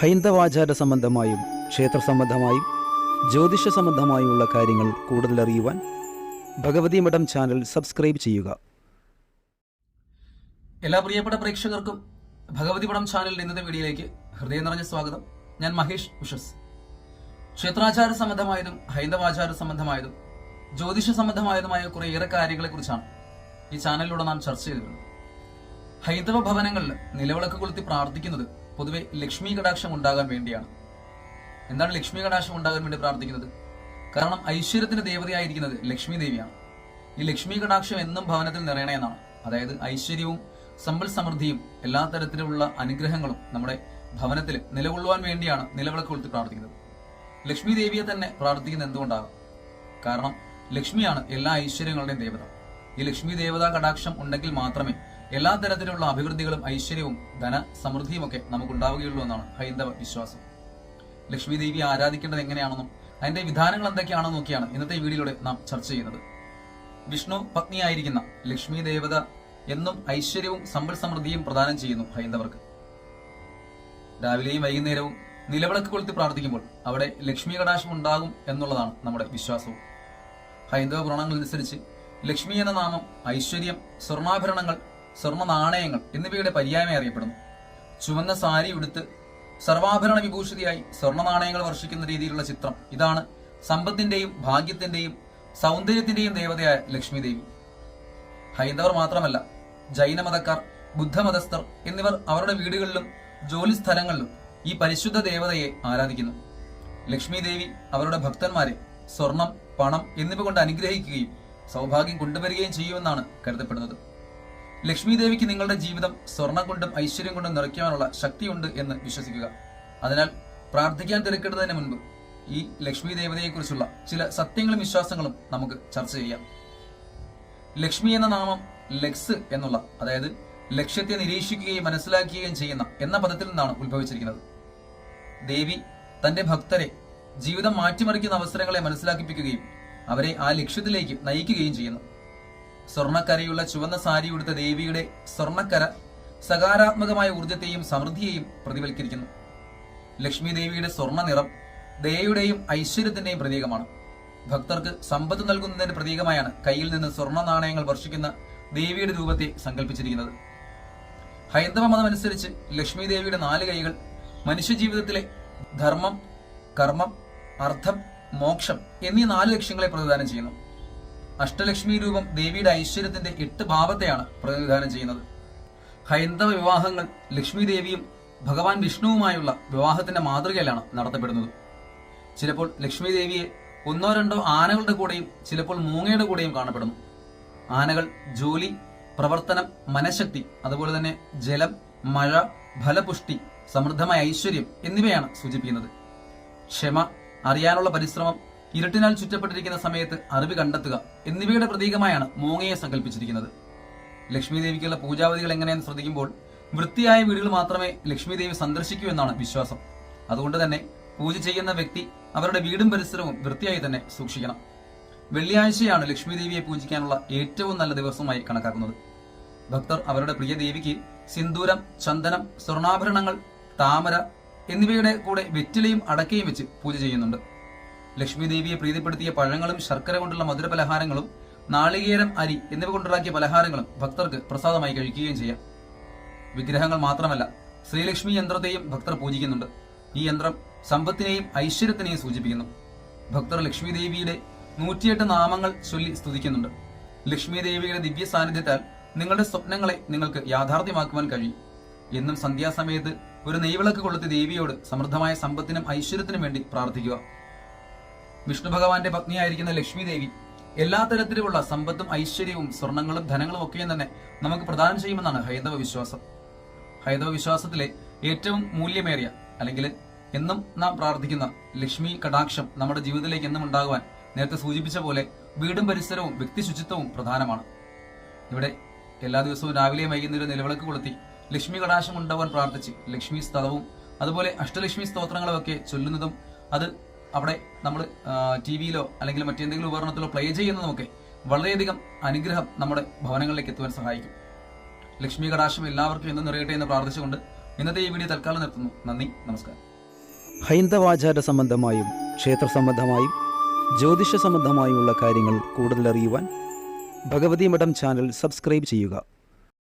ഹൈന്ദവാചാര സംബന്ധമായും ക്ഷേത്ര സംബന്ധമായും ജ്യോതിഷ സംബന്ധമായുമുള്ള കാര്യങ്ങൾ കൂടുതൽ അറിയുവാൻ ഭഗവതി മഠം ചാനൽ സബ്സ്ക്രൈബ് ചെയ്യുക. എല്ലാ പ്രിയപ്പെട്ട പ്രേക്ഷകർക്കും ഭഗവതി പടം ചാനലിന്റെ ഇന്നത്തെ വീഡിയോയിലേക്ക് ഹൃദയം നിറഞ്ഞ സ്വാഗതം. ഞാൻ മഹേഷ് ഉഷസ്. ക്ഷേത്രാചാര സംബന്ധമായതും ഹൈന്ദവാചാര സംബന്ധമായതും ജ്യോതിഷ സംബന്ധമായതുമായ കുറേയേറെ കാര്യങ്ങളെ കുറിച്ചാണ് ഈ ചാനലിലൂടെ നാം ചർച്ച ചെയ്തിട്ടുള്ളത്. ഹൈന്ദവ ഭവനങ്ങളിൽ നിലവിളക്ക് കൊളുത്തി പ്രാർത്ഥിക്കുന്നത് പൊതുവെ ലക്ഷ്മി കടാക്ഷം ഉണ്ടാകാൻ വേണ്ടിയാണ്. എന്താണ് ലക്ഷ്മി കടാക്ഷം ഉണ്ടാകാൻ വേണ്ടി പ്രാർത്ഥിക്കുന്നത്? കാരണം ഐശ്വര്യത്തിന്റെ ദേവതയായിരിക്കുന്നത് ലക്ഷ്മി ദേവിയാണ്. ഈ ലക്ഷ്മി കടാക്ഷം എന്നും ഭവനത്തിൽ നിറയണേ എന്നാണ്. അതായത് ഐശ്വര്യവും സമ്പൽ സമൃദ്ധിയും എല്ലാ തരത്തിലുള്ള അനുഗ്രഹങ്ങളും നമ്മുടെ ഭവനത്തിൽ നിലകൊള്ളുവാൻ വേണ്ടിയാണ് നിലവിളക്ക് കൊളുത്തി പ്രാർത്ഥിക്കുന്നത്. ലക്ഷ്മി ദേവിയെ തന്നെ പ്രാർത്ഥിക്കുന്നത് എന്തുകൊണ്ടാകും? കാരണം ലക്ഷ്മിയാണ് എല്ലാ ഐശ്വര്യങ്ങളുടെയും ദേവത. ഈ ലക്ഷ്മി ദേവതാ കടാക്ഷം ഉണ്ടെങ്കിൽ മാത്രമേ എല്ലാ തരത്തിലുള്ള അഭിവൃദ്ധികളും ഐശ്വര്യവും ധന സമൃദ്ധിയും ഒക്കെ നമുക്കുണ്ടാവുകയുള്ളൂ എന്നാണ് ഹൈന്ദവ വിശ്വാസം. ലക്ഷ്മി ദേവി ആരാധിക്കേണ്ടത് എങ്ങനെയാണെന്നും അതിന്റെ വിധാനങ്ങൾ എന്തൊക്കെയാണെന്നും നോക്കിയാണ് ഇന്നത്തെ വീഡിയോയിലൂടെ നാം ചർച്ച ചെയ്യുന്നത്. വിഷ്ണു പത്നിയായിരിക്കുന്ന ലക്ഷ്മി ദേവത എന്നും ഐശ്വര്യവും സമ്പൽ സമൃദ്ധിയും പ്രദാനം ചെയ്യുന്നു ഹൈന്ദവർക്ക്. രാവിലെയും വൈകുന്നേരവും നിലവിളക്ക് കൊളുത്തി പ്രാർത്ഥിക്കുമ്പോൾ അവിടെ ലക്ഷ്മി കടാശം ഉണ്ടാകും എന്നുള്ളതാണ് നമ്മുടെ വിശ്വാസവും. ഹൈന്ദവ പുരാണങ്ങൾ അനുസരിച്ച് ലക്ഷ്മി എന്ന നാമം ഐശ്വര്യം സ്വർണാഭരണങ്ങൾ സ്വർണ നാണയങ്ങൾ എന്നിവയുടെ പര്യായമായി അറിയപ്പെടുന്നു. ചുവന്ന സാരി ഉടുത്ത് സർവാഭരണ വിഭൂഷിതയായി സ്വർണ നാണയങ്ങൾ വർഷിക്കുന്ന രീതിയിലുള്ള ചിത്രം ഇതാണ് സമ്പത്തിന്റെയും ഭാഗ്യത്തിന്റെയും സൗന്ദര്യത്തിന്റെയും ദേവതയായ ലക്ഷ്മി ദേവി ഹൈന്ദവർ മാത്രമല്ല ജൈനമതക്കാർ ബുദ്ധമതസ്ഥർ എന്നിവർ അവരുടെ വീടുകളിലും ജോലി സ്ഥലങ്ങളിലും ഈ പരിശുദ്ധ ദേവതയെ ആരാധിക്കുന്നു. ലക്ഷ്മി ദേവി അവരുടെ ഭക്തന്മാരെ സ്വർണം പണം എന്നിവ കൊണ്ട് അനുഗ്രഹിക്കുകയും സൗഭാഗ്യം കൊണ്ടുവരികയും ചെയ്യുമെന്നാണ് കരുതപ്പെടുന്നത്. ലക്ഷ്മി ദേവിക്ക് നിങ്ങളുടെ ജീവിതം സ്വർണം കൊണ്ടും ഐശ്വര്യം കൊണ്ടും നിറയ്ക്കാനുള്ള ശക്തിയുണ്ട് എന്ന് വിശ്വസിക്കുക. അതിനാൽ പ്രാർത്ഥിക്കാൻ തിരക്കിടുന്നതിന് മുൻപ് ഈ ലക്ഷ്മി ദേവതയെക്കുറിച്ചുള്ള ചില സത്യങ്ങളും വിശ്വാസങ്ങളും നമുക്ക് ചർച്ച ചെയ്യാം. ലക്ഷ്മി എന്ന നാമം ലക്സ് എന്നുള്ള അതായത് ലക്ഷ്യത്തെ നിരീക്ഷിക്കുകയും മനസ്സിലാക്കുകയും ചെയ്യുന്ന എന്ന പദത്തിൽ നിന്നാണ് ഉത്ഭവിച്ചിരിക്കുന്നത്. ദേവി തന്റെ ഭക്തരെ ജീവിതം മാറ്റിമറിക്കുന്ന അവസരങ്ങളെ മനസ്സിലാക്കിപ്പിക്കുകയും അവരെ ആ ലക്ഷ്യത്തിലേക്ക് നയിക്കുകയും ചെയ്യുന്നു. സ്വർണക്കരയുള്ള ചുവന്ന സാരി ഉടുത്ത ദേവിയുടെ സ്വർണക്കര സകാരാത്മകമായ ഊർജത്തെയും സമൃദ്ധിയെയും പ്രതിഫലിക്കുന്നു. ലക്ഷ്മി ദേവിയുടെ സ്വർണ നിറം ദയയുടെയും ഐശ്വര്യത്തിന്റെയും പ്രതീകമാണ്. ഭക്തർക്ക് സമ്പത്ത് നൽകുന്നതിന്റെ പ്രതീകമായാണ് കയ്യിൽ നിന്ന് സ്വർണ നാണയങ്ങൾ വർഷിക്കുന്ന ദേവിയുടെ രൂപത്തെ സങ്കല്പിച്ചിരിക്കുന്നത്. ഹൈന്ദവ മതമനുസരിച്ച് ലക്ഷ്മി ദേവിയുടെ നാല് കൈകൾ മനുഷ്യജീവിതത്തിലെ ധർമ്മം കർമ്മം അർത്ഥം മോക്ഷം എന്നീ നാല് ലക്ഷ്യങ്ങളെ പ്രതിദാനം ചെയ്യുന്നു. അഷ്ടലക്ഷ്മി രൂപം ദേവിയുടെ ഐശ്വര്യത്തിന്റെ എട്ട് ഭാവത്തെയാണ് പ്രതിനിധാനം ചെയ്യുന്നത്. ഹൈന്ദവ വിവാഹങ്ങൾ ലക്ഷ്മി ദേവിയും ഭഗവാൻ വിഷ്ണുവുമായുള്ള വിവാഹത്തിന്റെ മാതൃകയിലാണ് നടത്തപ്പെടുന്നത്. ചിലപ്പോൾ ലക്ഷ്മി ദേവിയെ ഒന്നോ രണ്ടോ ആനകളുടെ കൂടെയും ചിലപ്പോൾ മൂങ്ങയുടെ കൂടെയും കാണപ്പെടുന്നു. ആനകൾ ജോലി പ്രവർത്തനം മനഃശക്തി അതുപോലെ തന്നെ ജലം മഴ ഫലപുഷ്ടി സമൃദ്ധമായ ഐശ്വര്യം എന്നിവയാണ് സൂചിപ്പിക്കുന്നത്. ക്ഷമ അറിയാനുള്ള പരിശ്രമം ഇരുട്ടിനാൽ ചുറ്റപ്പെട്ടിരിക്കുന്ന സമയത്ത് അറിവ് കണ്ടെത്തുക എന്നിവയുടെ പ്രതീകമായാണ് മൂങ്ങയെ സങ്കല്പിച്ചിരിക്കുന്നത് ലക്ഷ്മി ദേവിക്കുള്ള പൂജാവധികൾ എങ്ങനെയെന്ന് ശ്രദ്ധിക്കുമ്പോൾ വൃത്തിയായ വീടുകൾ മാത്രമേ ലക്ഷ്മി ദേവി സന്ദർശിക്കൂ എന്നാണ് വിശ്വാസം. അതുകൊണ്ട് തന്നെ പൂജ ചെയ്യുന്ന വ്യക്തി അവരുടെ വീടും പരിസരവും വൃത്തിയായി തന്നെ സൂക്ഷിക്കണം. വെള്ളിയാഴ്ചയാണ് ലക്ഷ്മി ദേവിയെ പൂജിക്കാനുള്ള ഏറ്റവും നല്ല ദിവസമായി കണക്കാക്കുന്നത്. ഭക്തർ അവരുടെ പ്രിയ ദേവിക്ക് സിന്ദൂരം ചന്ദനം സ്വർണാഭരണങ്ങൾ താമര എന്നിവയുടെ കൂടെ വെറ്റിലയും അടക്കയും വെച്ച് പൂജ ചെയ്യുന്നുണ്ട്. ലക്ഷ്മി ദേവിയെ പ്രീതിപ്പെടുത്തിയ പഴങ്ങളും ശർക്കര കൊണ്ടുള്ള മധുര പലഹാരങ്ങളും നാളികേരം അരി എന്നിവ കൊണ്ടുണ്ടാക്കിയ പലഹാരങ്ങളും ഭക്തർക്ക് പ്രസാദമായി കഴിക്കുകയും ചെയ്യാം. വിഗ്രഹങ്ങൾ മാത്രമല്ല ശ്രീലക്ഷ്മി യന്ത്രത്തെയും ഭക്തർ പൂജിക്കുന്നുണ്ട്. ഈ യന്ത്രം സമ്പത്തിനെയും ഐശ്വര്യത്തിനെയും സൂചിപ്പിക്കുന്നു. ഭക്തർ ലക്ഷ്മി ദേവിയുടെ നൂറ്റിയെട്ട് നാമങ്ങൾ ചൊല്ലി സ്തുതിക്കുന്നുണ്ട്. ലക്ഷ്മി ദേവിയുടെ ദിവ്യ സാന്നിധ്യത്താൽ നിങ്ങളുടെ സ്വപ്നങ്ങളെ നിങ്ങൾക്ക് യാഥാർത്ഥ്യമാക്കുവാൻ കഴിയും. എന്നും സന്ധ്യാസമയത്ത് ഒരു നെയ്വിളക്ക് കൊളുത്തി ദേവിയോട് സമൃദ്ധമായ സമ്പത്തിനും ഐശ്വര്യത്തിനും വേണ്ടി പ്രാർത്ഥിക്കുക. വിഷ്ണു ഭഗവാന്റെ പത്നിയായിരിക്കുന്ന ലക്ഷ്മി ദേവി എല്ലാ തരത്തിലുമുള്ള സമ്പത്തും ഐശ്വര്യവും സ്വർണങ്ങളും ധനങ്ങളും ഒക്കെയും തന്നെ നമുക്ക് പ്രദാനം ചെയ്യുമെന്നാണ് ഹൈന്ദവ വിശ്വാസം. ഹൈന്ദവ വിശ്വാസത്തിലെ ഏറ്റവും മൂല്യമേറിയ അല്ലെങ്കിൽ എന്നും നാം പ്രാർത്ഥിക്കുന്ന ലക്ഷ്മി കടാക്ഷം നമ്മുടെ ജീവിതത്തിലേക്ക് എന്നും ഉണ്ടാകുവാൻ നേരത്തെ സൂചിപ്പിച്ച പോലെ വീടും പരിസരവും വ്യക്തി ശുചിത്വവും പ്രധാനമാണ്. ഇവിടെ എല്ലാ ദിവസവും രാവിലെ വൈകുന്നേരം നിലവിളക്ക് കൊളുത്തി ലക്ഷ്മി കടാശം ഉണ്ടാവാൻ പ്രാർത്ഥിച്ച് ലക്ഷ്മി സ്തവവും അതുപോലെ അഷ്ടലക്ഷ്മി സ്തോത്രങ്ങളും ഒക്കെ ചൊല്ലുന്നതും അത് അവിടെ നമ്മൾ ടി വിയിലോ അല്ലെങ്കിൽ മറ്റെന്തെങ്കിലും ഉപകരണത്തിലോ പ്ലേ ചെയ്യുന്നതുമൊക്കെ വളരെയധികം അനുഗ്രഹം നമ്മുടെ ഭവനങ്ങളിലേക്ക് എത്തുവാൻ സഹായിക്കും. ലക്ഷ്മി കടാശം എല്ലാവർക്കും എന്ന് നിറയട്ടെ എന്ന് പ്രാർത്ഥിച്ചുകൊണ്ട് ഇന്നത്തെ ഈ വീഡിയോ തൽക്കാലം നിർത്തുന്നു. നന്ദി നമസ്കാരം. ഹൈന്ദവാചാര സംബന്ധമായും ക്ഷേത്ര സംബന്ധമായും ജ്യോതിഷ സംബന്ധമായുമുള്ള കാര്യങ്ങൾ കൂടുതൽ അറിയുവാൻ ഭഗവതി മഠം ചാനൽ സബ്സ്ക്രൈബ് ചെയ്യുക.